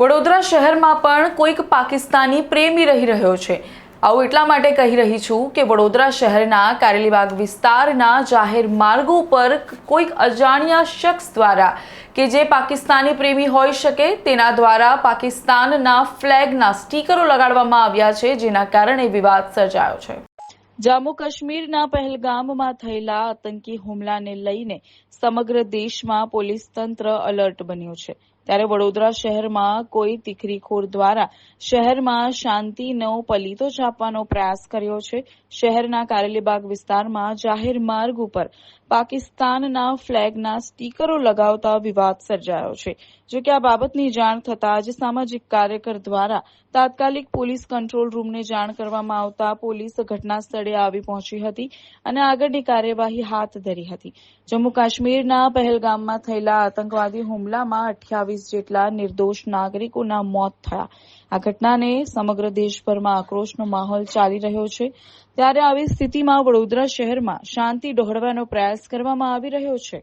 વડોદરા શહેરમાં પણ કોઈક પાકિસ્તાની પ્રેમી રહી રહ્યો છે. આવું એટલા માટે કહી રહી છું કે વડોદરા શહેરના કારેલીબાગ વિસ્તારના જાહેર માર્ગો પર કોઈક અજાણ્યા શખ્સ દ્વારા કે જે પાકિસ્તાની પ્રેમી હોઈ શકે તેના દ્વારા પાકિસ્તાનના ફ્લેગના સ્ટીકરો લગાડવામાં આવ્યા છે, જેના કારણે વિવાદ સર્જાયો છે. જમ્મુ કાશ્મીરના પહેલગામમાં થયેલા આતંકી હુમલાને લઈને સમગ્ર દેશમાં પોલીસ તંત્ર અલર્ટ બન્યું છે. ત્યારે વડોદરા શહેરમાં કોઈ તીખરીખોર દ્વારા શહેરમાં શાંતિનો પલીતો છાપવાનો પ્રયાસ કર્યો છે. શહેરના કારેલીબાગ વિસ્તારમાં જાહેર માર્ગ ઉપર પાકિસ્તાનના ફ્લેગના સ્ટીકરો લગાવતા વિવાદ સર્જાયો છે. જો કે આ બાબતની જાણ થતાં જ સામાજિક કાર્યકર દ્વારા તાત્કાલિક પોલીસ કંટ્રોલ રૂમને જાણ કરવામાં આવતા પોલીસ ઘટના સ્થળે આવી પહોંચી હતી અને આગળની કાર્યવાહી હાથ ધરી હતી. જમ્મુ કાશ્મીરના પહેલગામમાં થયેલા આતંકવાદી હુમલામાં અઠ્યાવીસ જેટલા નિર્દોષ નાગરિકોના મોત થયા. આ ઘટનાને સમગ્ર દેશભરમાં આક્રોશનો માહોલ ચાલી રહ્યો છે. ત્યારે આવી સ્થિતિમાં વડોદરા શહેરમાં શાંતિ ડહોળવાનો પ્રયાસ કરવામાં આવી રહ્યો છે.